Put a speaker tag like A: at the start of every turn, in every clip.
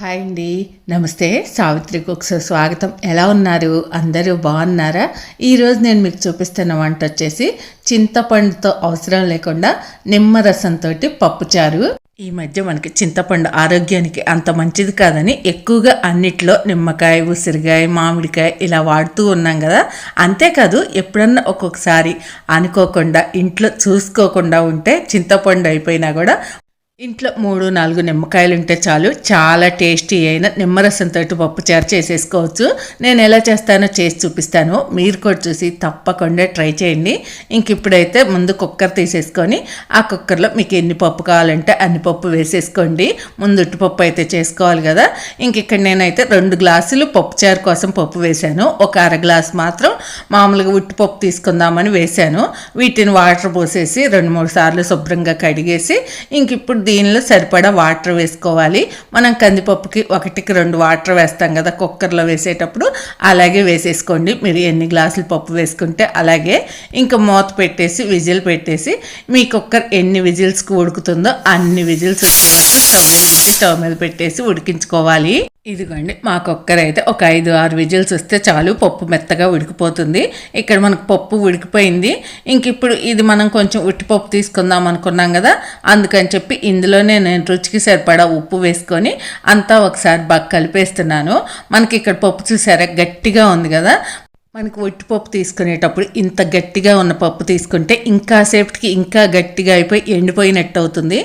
A: Hi అండి. నమస్తే. Savitri cooks స్వాగతం. ఎలా ఉన్నారు? అందరూ బాగున్నారా? ఈరోజు నేను మీకు చూపిస్తున్న వంట వచ్చేసి చింతపండుతో అవసరం లేకుండా నిమ్మరసంతో పప్పుచారు. ఈ మధ్య మనకి చింతపండు ఆరోగ్యానికి అంత మంచిది కాదని ఎక్కువగా అన్నిట్లో నిమ్మకాయ ఉసిరికాయ మామిడికాయ ఇలా వాడుతూ ఉన్నాం కదా. అంతేకాదు ఎప్పుడన్నా ఒక్కొక్కసారి అనుకోకుండా ఇంట్లో చూసుకోకుండా ఉంటే చింతపండు అయిపోయినా కూడా ఇంట్లో మూడు నాలుగు నిమ్మకాయలు ఉంటే చాలు. చాలా టేస్టీ అయిన నిమ్మరసంతో పప్పుచారు చేసేసుకోవచ్చు. నేను ఎలా చేస్తానో చేసి చూపిస్తాను. మీరు కూడా చూసి తప్పకుండా ట్రై చేయండి. ఇంక ఇప్పుడైతే ముందు కుక్కర్ తీసేసుకొని ఆ కుక్కర్లో మీకు ఎన్ని పప్పు కావాలంటే అన్ని పప్పు వేసేసుకోండి. ముందు ఉట్టుపప్పు అయితే చేసుకోవాలి కదా. ఇంక ఇక్కడ నేనైతే రెండు గ్లాసులు పప్పుచారు కోసం పప్పు వేశాను. ఒక అర గ్లాస్ మాత్రం మామూలుగా ఉట్టుపప్పు తీసుకుందామని వేశాను. వీటిని వాటర్ పోసేసి రెండు మూడు సార్లు శుభ్రంగా కడిగేసి ఇంక ఇప్పుడు దీనిలో సరిపడా వాటర్ వేసుకోవాలి. మనం కందిపప్పుకి ఒకటికి రెండు వాటర్ వేస్తాం కదా కుక్కర్లో వేసేటప్పుడు. అలాగే వేసేసుకోండి. మీరు ఎన్ని గ్లాసులు పప్పు వేసుకుంటే అలాగే. ఇంకా మూత పెట్టేసి విజిల్ పెట్టేసి మీ కుక్కర్ ఎన్ని విజిల్స్కి ఉడుకుతుందో అన్ని విజిల్స్ వచ్చే వరకు స్టవ్ వెలిగించి స్టవ్ మీద పెట్టేసి ఉడికించుకోవాలి. ఇదిగోండి మా కుక్కర్ అయితే ఒక ఐదు ఆరు విజిల్స్ వస్తే చాలు పప్పు మెత్తగా ఉడికిపోతుంది. ఇక్కడ మనకు పప్పు ఉడికిపోయింది. ఇంక ఇప్పుడు ఇది మనం కొంచెం ఉట్టిపప్పు తీసుకుందాం అనుకున్నాం కదా అందుకని చెప్పి ఇందులోనే నేను రుచికి సరిపడా ఉప్పు వేసుకొని అంతా ఒకసారి బాగా కలిపేస్తున్నాను. మనకి ఇక్కడ పప్పు చూసారా గట్టిగా ఉంది కదా. మనకు ఒట్టిపప్పు తీసుకునేటప్పుడు ఇంత గట్టిగా ఉన్న పప్పు తీసుకుంటే ఇంకా సేపటికి ఇంకా గట్టిగా అయిపోయి ఎండిపోయినట్టు అవుతుంది.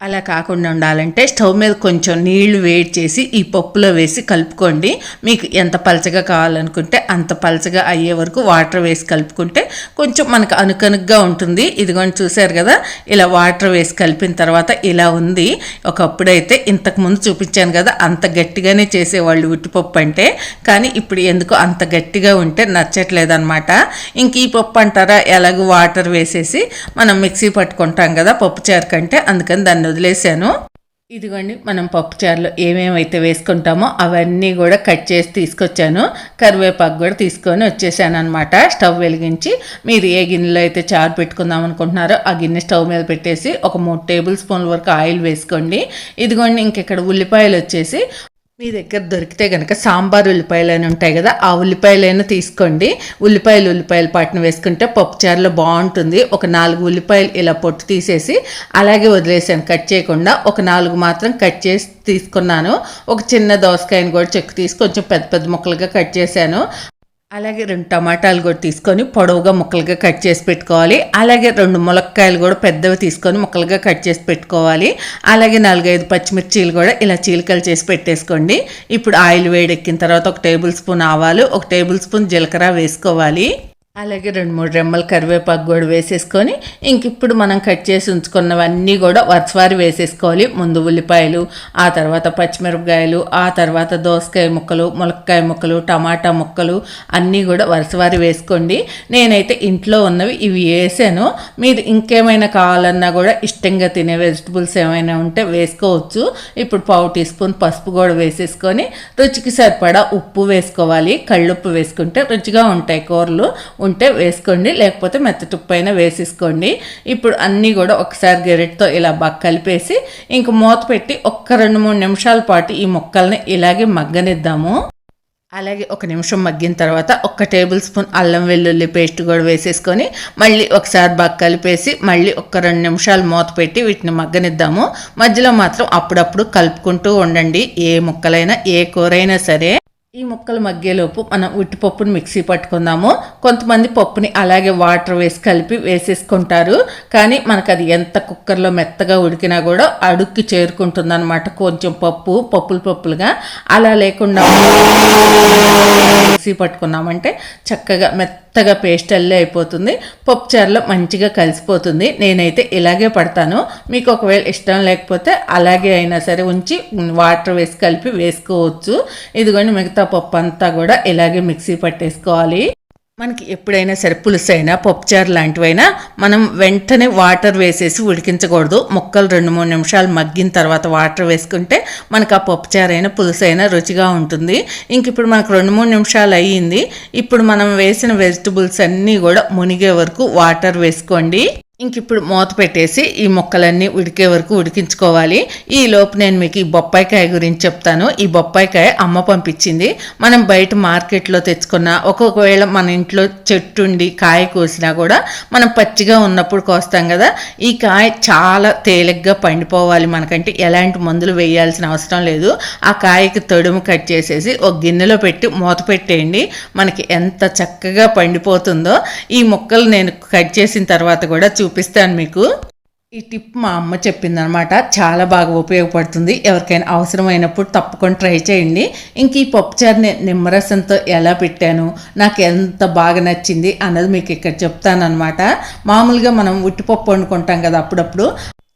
A: అలా కాకుండా ఉండాలంటే స్టవ్ మీద కొంచెం నీళ్ళు వేడి చేసి ఈ పప్పులో వేసి కలుపుకోండి. మీకు ఎంత పలచగా కావాలనుకుంటే అంత పలచగా అయ్యే వరకు వాటర్ వేసి కలుపుకుంటే కొంచెం మనకు అనుకనుగ్గా ఉంటుంది. ఇదిగోని చూశారు కదా? ఇలా వాటర్ వేసి కలిపిన తర్వాత ఇలా ఉంది. ఒకప్పుడైతే అయితే ఇంతకుముందు చూపించాను కదా అంత గట్టిగానే చేసేవాళ్ళు ఉట్టిపప్పు అంటే. కానీ ఇప్పుడు ఎందుకు అంత గట్టిగా ఉంటే నచ్చట్లేదు అనమాట ఇంక ఈ పప్పు అంటారా? ఎలాగో వాటర్ వేసేసి మనం మిక్సీ పట్టుకుంటాం కదా పప్పు చారు కంటే. అందుకని దాన్ని వదిలేసాను ఇదిగోండి మనం పప్పుచారులో ఏమేమైతే వేసుకుంటామో అవన్నీ కూడా కట్ చేసి తీసుకొచ్చాను. కరివేపాకు కూడా తీసుకొని వచ్చేసాను అనమాట స్టవ్ వెలిగించి మీరు ఏ గిన్నెలో అయితే చారు పెట్టుకుందాం అనుకుంటున్నారో ఆ గిన్నె స్టవ్ మీద పెట్టేసి ఒక మూడు టేబుల్ స్పూన్ల వరకు ఆయిల్ వేసుకోండి. ఇదిగోండి ఇంకెక్కడ ఉల్లిపాయలు వచ్చేసి మీ దగ్గర దొరికితే కనుక సాంబార్ ఉల్లిపాయలు ఉంటాయి కదా ఆ ఉల్లిపాయలైనా తీసుకోండి. ఉల్లిపాయలు ఉల్లిపాయలు పాటను వేసుకుంటే పప్పుచారులో బాగుంటుంది. ఒక నాలుగు ఉల్లిపాయలు ఇలా పొట్టు తీసేసి అలాగే వదిలేసాను కట్ చేయకుండా. ఒక నాలుగు మాత్రం కట్ చేసి తీసుకున్నాను. ఒక చిన్న దోసకాయని కూడా చెక్కు తీసి కొంచెం పెద్ద పెద్ద ముక్కలుగా కట్ చేశాను. అలాగే రెండు టమాటాలు కూడా తీసుకొని పొడవుగా ముక్కలుగా కట్ చేసి పెట్టుకోవాలి. అలాగే రెండు ములక్కాయలు కూడా పెద్దవి తీసుకొని ముక్కలుగా కట్ చేసి పెట్టుకోవాలి. అలాగే నాలుగైదు పచ్చిమిర్చీలు కూడా ఇలా చీలికలు చేసి పెట్టేసుకోండి. ఇప్పుడు ఆయిల్ వేడెక్కిన తర్వాత ఒక టేబుల్ స్పూన్ ఆవాలు ఒక టేబుల్ స్పూన్ జీలకర్ర వేసుకోవాలి. అలాగే రెండు మూడు రెమ్మలు కరివేపాకు కూడా వేసేసుకొని ఇంక ఇప్పుడు మనం కట్ చేసి ఉంచుకున్నవన్నీ కూడా వరుసవారి వేసేసుకోవాలి. ముందు ఉల్లిపాయలు ఆ తర్వాత పచ్చిమిరపకాయలు ఆ తర్వాత దోసకాయ ముక్కలు ములక్కాయ ముక్కలు టమాటా ముక్కలు అన్నీ కూడా వరుసవారి వేసుకోండి. నేనైతే ఇంట్లో ఉన్నవి ఇవి వేసాను. మీరు ఇంకేమైనా కావాలన్నా కూడా ఇష్టంగా తినే వెజిటబుల్స్ ఏమైనా ఉంటే వేసుకోవచ్చు. ఇప్పుడు పావు టీ స్పూన్ పసుపు కూడా వేసేసుకొని రుచికి సరిపడా ఉప్పు వేసుకోవాలి. కళ్ళుప్పు వేసుకుంటే రుచిగా ఉంటాయి కూరలు. ఉంటే వేసుకోండి లేకపోతే మెత్తటుప్పు పైన వేసేసుకోండి. ఇప్పుడు అన్నీ కూడా ఒకసారి గెరెట్తో ఇలా బాగా కలిపేసి ఇంక మూత పెట్టి ఒక్క రెండు మూడు నిమిషాల పాటు ఈ ముక్కల్ని ఇలాగే మగ్గనిద్దాము. అలాగే ఒక నిమిషం మగ్గిన తర్వాత ఒక టేబుల్ స్పూన్ అల్లం వెల్లుల్లి పేస్ట్ కూడా వేసేసుకొని మళ్ళీ ఒకసారి బాగా కలిపేసి మళ్ళీ ఒక రెండు నిమిషాలు మూత పెట్టి వీటిని మగ్గనిద్దాము. మధ్యలో మాత్రం అప్పుడప్పుడు కలుపుకుంటూ ఉండండి ఏ ముక్కలైనా ఏ కూరైనా సరే. ఈ ముక్కలు మగ్గేలోపు మనం ఉట్టిపప్పుని మిక్సీ పట్టుకుందాము. కొంతమంది పప్పుని అలాగే వాటర్ వేసి కలిపి వేసేసుకుంటారు. కానీ మనకు అది ఎంత కుక్కర్లో మెత్తగా ఉడికినా కూడా అడుక్కి చేరుకుంటుందన్నమాట కొంచెం పప్పు పప్పులు పప్పులుగా. అలా లేకుండా మిక్సీ పట్టుకున్నామంటే చక్కగా మెత్త మెత్తగా పేస్ట్ అల్లే అయిపోతుంది. పప్పుచారులో మంచిగా కలిసిపోతుంది. నేనైతే ఇలాగే పడతాను. మీకు ఒకవేళ ఇష్టం లేకపోతే అలాగే అయినా సరే ఉంచి వాటర్ వేసి కలిపి వేసుకోవచ్చు. ఇదిగోండి మిగతా పప్పు అంతా కూడా ఇలాగే మిక్సీ పట్టేసుకోవాలి. మనకి ఎప్పుడైనా సరే పులుసు అయినా పప్పుచారు లాంటివైనా మనం వెంటనే వాటర్ వేసేసి ఉడికించకూడదు. ముక్కలు రెండు మూడు నిమిషాలు మగ్గిన తర్వాత వాటర్ వేసుకుంటే మనకు ఆ పప్పుచారు అయినా పులుసు అయినా రుచిగా ఉంటుంది. ఇంక ఇప్పుడు మనకు రెండు మూడు నిమిషాలు అయ్యింది. ఇప్పుడు మనం వేసిన వెజిటబుల్స్ అన్నీ కూడా మునిగే వరకు వాటర్ వేసుకోండి. ఇంక ఇప్పుడు మూత పెట్టేసి ఈ ముక్కలన్నీ ఉడికే వరకు ఉడికించుకోవాలి. ఈ లోపు నేను మీకు ఈ బొప్పాయికాయ గురించి చెప్తాను. ఈ బొప్పాయికాయ అమ్మ పంపించింది. మనం బయట మార్కెట్లో తెచ్చుకున్న ఒక్కొక్కవేళ మన ఇంట్లో చెట్టుండి కాయ కోసినా కూడా మనం పచ్చిగా ఉన్నప్పుడు కోస్తాం కదా. ఈ కాయ చాలా తేలిగ్గా పండిపోవాలి మనకంటే. ఎలాంటి మందులు వేయాల్సిన అవసరం లేదు. ఆ కాయకి తొడుము కట్ చేసేసి ఒక గిన్నెలో పెట్టి మూత పెట్టేయండి. మనకి ఎంత చక్కగా పండిపోతుందో. ఈ ముక్కలు నేను కట్ చేసిన తర్వాత కూడా చూపిస్తాను మీకు. ఈ టిప్ మా అమ్మ చెప్పిందనమాట. చాలా బాగా ఉపయోగపడుతుంది. ఎవరికైనా అవసరమైనప్పుడు తప్పకుండా ట్రై చేయండి. ఇంక ఈ పప్పుచారుని నిమ్మరసంతో ఎలా పెట్టాను నాకు ఎంత బాగా నచ్చింది అన్నది మీకు ఇక్కడ చెప్తానమాట మామూలుగా మనం ఉట్టిపప్పు వండుకుంటాం కదా అప్పుడప్పుడు.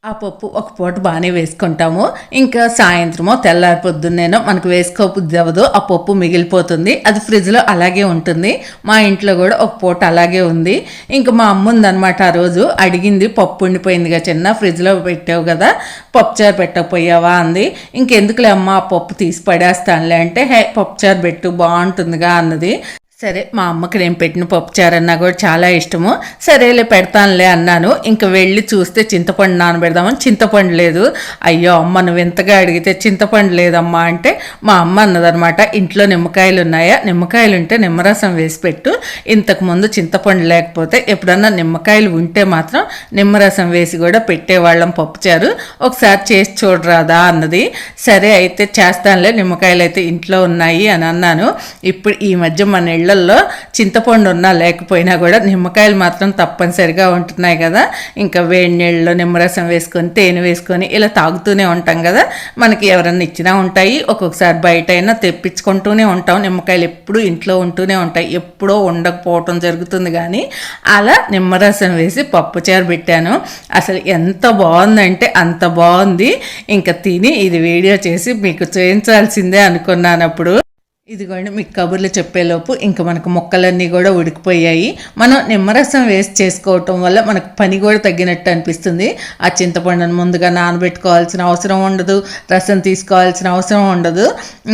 A: ఆ పప్పు ఒక పూట బాగానే వేసుకుంటాము. ఇంకా సాయంత్రమో తెల్లారి పొద్దున్నేనో మనకు వేసుకోబుద్ది అవ్వదు. ఆ పప్పు మిగిలిపోతుంది. అది ఫ్రిడ్జ్లో అలాగే ఉంటుంది. మా ఇంట్లో కూడా ఒక పూట అలాగే ఉంది. ఇంకా మా అమ్మ ఉందనమాట ఆ రోజు. అడిగింది పప్పు ఉండిపోయిందిగా చిన్న ఫ్రిడ్జ్లో పెట్టావు కదా పప్పుచారు పెట్టకపోయావా? అంది. ఇంకెందుకులే అమ్మ ఆ పప్పు తీసి పడేస్తానులే అంటే హే పప్పుచారు పెట్టు బాగుంటుందిగా అన్నది. సరే మా అమ్మకి నేను పెట్టిన పప్పుచారన్నా కూడా చాలా ఇష్టము. సరేలే పెడతానులే అన్నాను. ఇంక వెళ్ళి చూస్తే చింతపండు నానబెడదామని చింతపండు లేదు. అయ్యో అమ్మ నువ్వు ఎంతగా అడిగితే చింతపండు లేదమ్మా అంటే మా అమ్మ అన్నదనమాట ఇంట్లో నిమ్మకాయలు ఉన్నాయా నిమ్మకాయలు ఉంటే నిమ్మరసం వేసి పెట్టు. ఇంతకుముందు చింతపండు లేకపోతే ఎప్పుడన్నా నిమ్మకాయలు ఉంటే మాత్రం నిమ్మరసం వేసి కూడా పెట్టేవాళ్ళం పప్పుచారు. ఒకసారి చేసి చూడరాదా? అన్నది. సరే అయితే చేస్తానులే నిమ్మకాయలు అయితే ఇంట్లో ఉన్నాయి అని అన్నాను. ఇప్పుడు ఈ మధ్య మన ఇళ్ళల్లో చింతపండు ఉన్నా లేకపోయినా కూడా నిమ్మకాయలు మాత్రం తప్పనిసరిగా ఉంటున్నాయి కదా. ఇంకా వేడి నీళ్ళలో నిమ్మరసం వేసుకొని తేనె వేసుకొని ఇలా తాగుతూనే ఉంటాం కదా. మనకి ఎవరన్నా ఇచ్చినా ఉంటాయి. ఒక్కొక్కసారి బయట అయినా తెప్పించుకుంటూనే ఉంటాం. నిమ్మకాయలు ఎప్పుడూ ఇంట్లో ఉంటూనే ఉంటాయి. ఎప్పుడో ఉండకపోవటం జరుగుతుంది కానీ అలా నిమ్మరసం వేసి పప్పుచారు పెట్టాను. అసలు ఎంత బాగుందంటే అంత బాగుంది. ఇంకా తిని ఇది వీడియో చేసి మీకు చేయించాల్సిందే అనుకున్నాను అప్పుడు. ఇదిగోండి మీకు కబుర్లు చెప్పేలోపు ఇంకా మనకు మొక్కలన్నీ కూడా ఉడికిపోయాయి. మనం నిమ్మరసం వేస్ట్ చేసుకోవటం వల్ల మనకు పని కూడా తగ్గినట్టు అనిపిస్తుంది. ఆ చింతపండును ముందుగా నానబెట్టుకోవాల్సిన అవసరం ఉండదు. రసం తీసుకోవాల్సిన అవసరం ఉండదు.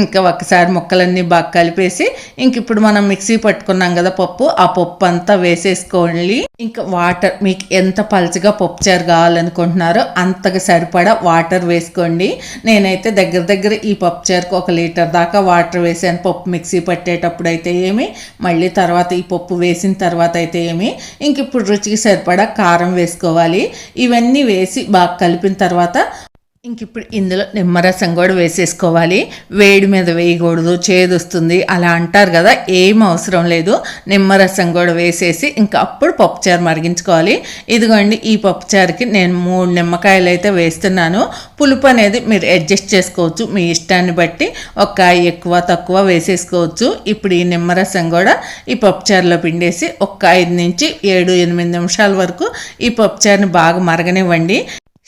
A: ఇంకా ఒకసారి మొక్కలన్నీ బాగా కలిపేసి ఇంక ఇప్పుడు మనం మిక్సీ పట్టుకున్నాం కదా పప్పు ఆ పప్పు అంతా వేసేసుకోండి. ఇంకా వాటర్ మీకు ఎంత పలచగా పప్పు చారు కావాలనుకుంటున్నారో అంతగా సరిపడా వాటర్ వేసుకోండి. నేనైతే దగ్గర దగ్గర ఈ పప్పుచారుకు ఒక లీటర్ దాకా వాటర్ వేసాను. పప్పు మిక్సీ పట్టేటప్పుడు అయితే ఏమి మళ్ళీ తర్వాత ఈ పప్పు వేసిన తర్వాత అయితే ఏమి ఇంక ఇప్పుడు రుచికి సరిపడా కారం వేసుకోవాలి. ఇవన్నీ వేసి బాగా కలిపిన తర్వాత ఇంక ఇప్పుడు ఇందులో నిమ్మరసం కూడా వేసేసుకోవాలి. వేడి మీద వేయకూడదు చేదు వస్తుంది అలా అంటారు కదా ఏం అవసరం లేదు. నిమ్మరసం కూడా వేసేసి ఇంకా అప్పుడు పప్పుచారు మరిగించుకోవాలి. ఇదిగోండి ఈ పప్పుచారుకి నేను మూడు నిమ్మకాయలు అయితే వేస్తున్నాను. పులుపు అనేది మీరు అడ్జస్ట్ చేసుకోవచ్చు. మీ ఇష్టాన్ని బట్టి ఒక ఎక్కువ తక్కువ వేసేసుకోవచ్చు. ఇప్పుడు ఈ నిమ్మరసం కూడా ఈ పప్పుచారులో పిండేసి ఒక ఐదు నుంచి ఏడు ఎనిమిది నిమిషాల వరకు ఈ పప్పుచారుని బాగా మరగనివ్వండి.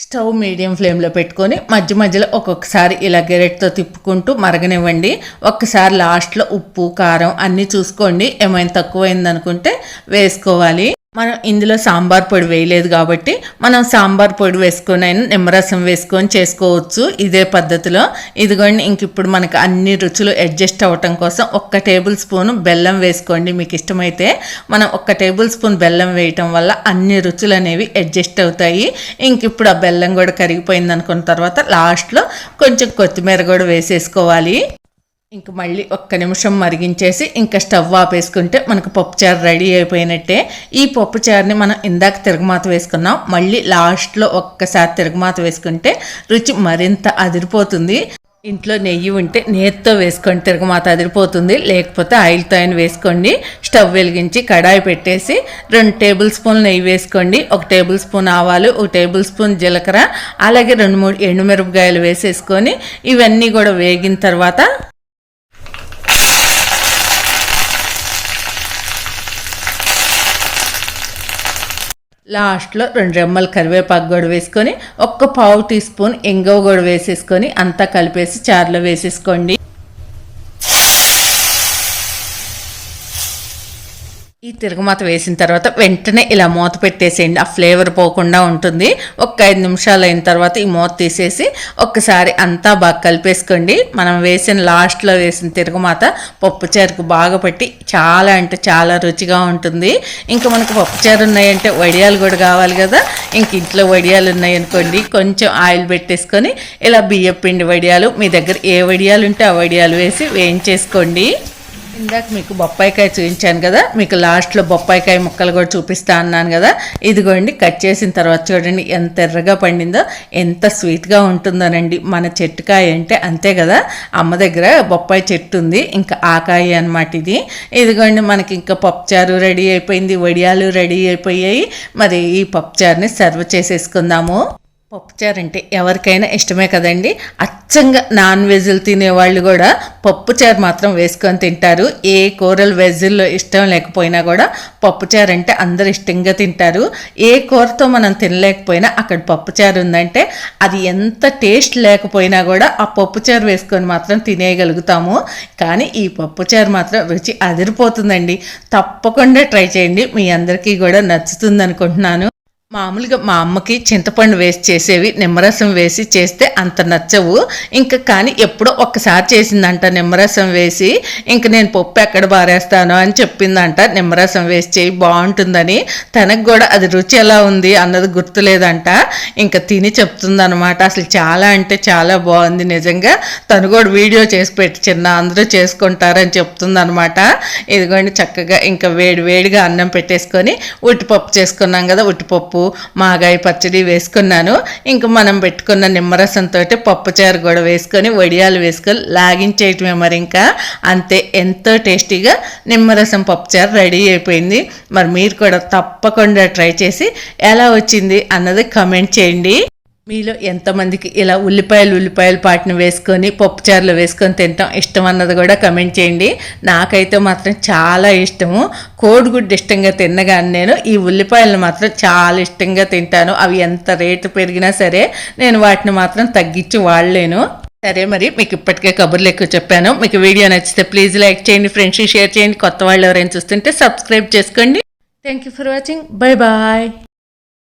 A: స్టవ్ మీడియం ఫ్లేమ్లో పెట్టుకొని మధ్య మధ్యలో ఒక్కొక్కసారి ఇలా గెరెట్తో తిప్పుకుంటూ మరగనివ్వండి. ఒక్కసారి లాస్ట్లో ఉప్పు కారం అన్నీ చూసుకోండి. ఏమైనా తక్కువైందనుకుంటే వేసుకోవాలి. మనం ఇందులో సాంబార్ పొడి వేయలేదు కాబట్టి మనం సాంబార్ పొడి వేసుకొని అయినా నిమ్మరసం వేసుకొని చేసుకోవచ్చు ఇదే పద్ధతిలో. ఇదిగోండి ఇంక ఇప్పుడు మనకు అన్ని రుచులు అడ్జస్ట్ అవ్వటం కోసం ఒక్క టేబుల్ స్పూన్ బెల్లం వేసుకోండి. మీకు ఇష్టమైతే మనం ఒక్క టేబుల్ స్పూన్ బెల్లం వేయటం వల్ల అన్ని రుచులు అనేవి అడ్జస్ట్ అవుతాయి. ఇంక ఇప్పుడు ఆ బెల్లం కూడా కరిగిపోయింది అనుకున్న తర్వాత లాస్ట్లో కొంచెం కొత్తిమీర కూడా వేసేసుకోవాలి. ఇంక మళ్ళీ ఒక్క నిమిషం మరిగించేసి ఇంకా స్టవ్ ఆపేసుకుంటే మనకు పప్పుచారు రెడీ అయిపోయినట్టే. ఈ పప్పుచారుని మనం ఇందాక తిరగమాత వేసుకున్నాం. మళ్ళీ లాస్ట్లో ఒక్కసారి తిరగమాత వేసుకుంటే రుచి మరింత అదిరిపోతుంది. ఇంట్లో నెయ్యి ఉంటే నేతితో వేసుకోండి తిరగమాత అదిరిపోతుంది. లేకపోతే ఆయిల్తో అయిన వేసుకోండి. స్టవ్ వెలిగించి కడాయి పెట్టేసి రెండు టేబుల్ స్పూన్ నెయ్యి వేసుకోండి. ఒక టేబుల్ స్పూన్ ఆవాలు ఒక టేబుల్ స్పూన్ జీలకర్ర అలాగే రెండు మూడు ఎండుమిరపకాయలు వేసేసుకొని ఇవన్నీ కూడా వేగిన తర్వాత లాస్ట్లో రెండు రెమ్మలు కరివేపాకు కూడా వేసుకొని ఒక్క పావు టీ స్పూన్ ఎంగవ కూడా వేసేసుకొని అంతా కలిపేసి చారులో వేసేసుకోండి. తిరగమాత వేసిన తర్వాత వెంటనే ఇలా మూత పెట్టేసేయండి. ఆ ఫ్లేవర్ పోకుండా ఉంటుంది. ఒక ఐదు నిమిషాలు అయిన తర్వాత ఈ మూత తీసేసి ఒక్కసారి అంతా బాగా కలిపేసుకోండి. మనం వేసిన లాస్ట్లో వేసిన తిరగమాత పప్పుచారుకు బాగా పట్టి చాలా అంటే చాలా రుచిగా ఉంటుంది. ఇంకా మనకు పప్పుచారు ఉన్నాయంటే వడియాలు కూడా కావాలి కదా. ఇంక ఇంట్లో వడియాలు ఉన్నాయనుకోండి కొంచెం ఆయిల్ పెట్టేసుకొని ఇలా బియ్యం పిండి వడియాలు మీ దగ్గర ఏ వడియాలు ఉంటే ఆ వడియాలు వేసి వేయించేసుకోండి. ఇందాక మీకు బొప్పాయికాయ చూపించాను కదా మీకు లాస్ట్లో బొప్పాయికాయ ముక్కలు కూడా చూపిస్తా అన్నాను కదా ఇదిగోండి కట్ చేసిన తర్వాత చూడండి ఎంత ఎర్రగా పండిందో ఎంత స్వీట్గా ఉంటుందోనండి. మన చెట్టుకాయ అంటే అంతే కదా అమ్మ దగ్గర బొప్పాయి చెట్టు ఉంది ఇంకా ఆకాయ అనమాట ఇది. ఇదిగోండి మనకి ఇంకా పప్పుచారు రెడీ అయిపోయింది వడియాలు రెడీ అయిపోయాయి. మరి ఈ పప్పుచారుని సర్వ్ చేసేసుకుందాము. పప్పుచారు అంటే ఎవరికైనా ఇష్టమే కదండి. అచ్చంగా నాన్ వెజ్లు తినేవాళ్ళు కూడా పప్పుచారు మాత్రం వేసుకొని తింటారు. ఏ కూరలు వెజ్ల్లో ఇష్టం లేకపోయినా కూడా పప్పుచారు అంటే అందరు ఇష్టంగా తింటారు. ఏ కూరతో మనం తినలేకపోయినా అక్కడ పప్పుచారు ఉందంటే అది ఎంత టేస్ట్ లేకపోయినా కూడా ఆ పప్పుచారు వేసుకొని మాత్రం తినేయగలుగుతాము. కానీ ఈ పప్పుచారు మాత్రం రుచి అదిరిపోతుందండి. తప్పకుండా ట్రై చేయండి. మీ అందరికీ కూడా నచ్చుతుంది అనుకుంటున్నాను మామూలుగా మా అమ్మకి చింతపండు వేసి చేసేవి నిమ్మరసం వేసి చేస్తే అంత నచ్చవు. ఇంకా కానీ ఎప్పుడో ఒక్కసారి చేసిందంట నిమ్మరసం వేసి ఇంక నేను పప్పు ఎక్కడ బారేస్తాను అని చెప్పిందంట నిమ్మరసం వేసి చేయి బాగుంటుందని. తనకు కూడా అది రుచి ఎలా ఉంది అన్నది గుర్తులేదంట. ఇంకా తిని చెప్తుందనమాట అసలు చాలా అంటే చాలా బాగుంది నిజంగా. తను కూడా వీడియో చేసి పెట్టి చిన్న అందరూ చేసుకుంటారని చెప్తుందనమాట ఇదిగోండి చక్కగా ఇంకా వేడి వేడిగా అన్నం పెట్టేసుకొని ఉట్టిపప్పు చేసుకున్నాం కదా ఉట్టిపప్పు పప్పు మాగాయ పచ్చడి వేసుకున్నాను. ఇంకా మనం పెట్టుకున్న నిమ్మరసంతో పప్పుచారు కూడా వేసుకొని వడియాలు వేసుకొని లాగించేయటమే మరి ఇంకా. అంతే ఎంతో టేస్టీగా నిమ్మరసం పప్పుచారు రెడీ అయిపోయింది. మరి మీరు కూడా తప్పకుండా ట్రై చేసి ఎలా వచ్చింది అన్నది కమెంట్ చేయండి. మీలో ఎంతమందికి ఇలా ఉల్లిపాయలు ఉల్లిపాయలు పాటిని వేసుకొని పప్పుచారులు వేసుకొని తింటాం ఇష్టం అన్నది కూడా కమెంట్ చేయండి. నాకైతే మాత్రం చాలా ఇష్టము. కోడిగుడ్డు ఇష్టంగా తిన్నగాని నేను ఈ ఉల్లిపాయలను మాత్రం చాలా ఇష్టంగా తింటాను. అవి ఎంత రేటు పెరిగినా సరే నేను వాటిని మాత్రం తగ్గించి వాడలేను. సరే మరి మీకు ఇప్పటికే కబుర్లు ఎక్కువ చెప్పాను. మీకు వీడియో నచ్చితే ప్లీజ్ లైక్ చేయండి ఫ్రెండ్స్ షేర్ చేయండి. కొత్త వాళ్ళు ఎవరైనా చూస్తుంటే సబ్స్క్రైబ్ చేసుకోండి. Thank you for watching bye bye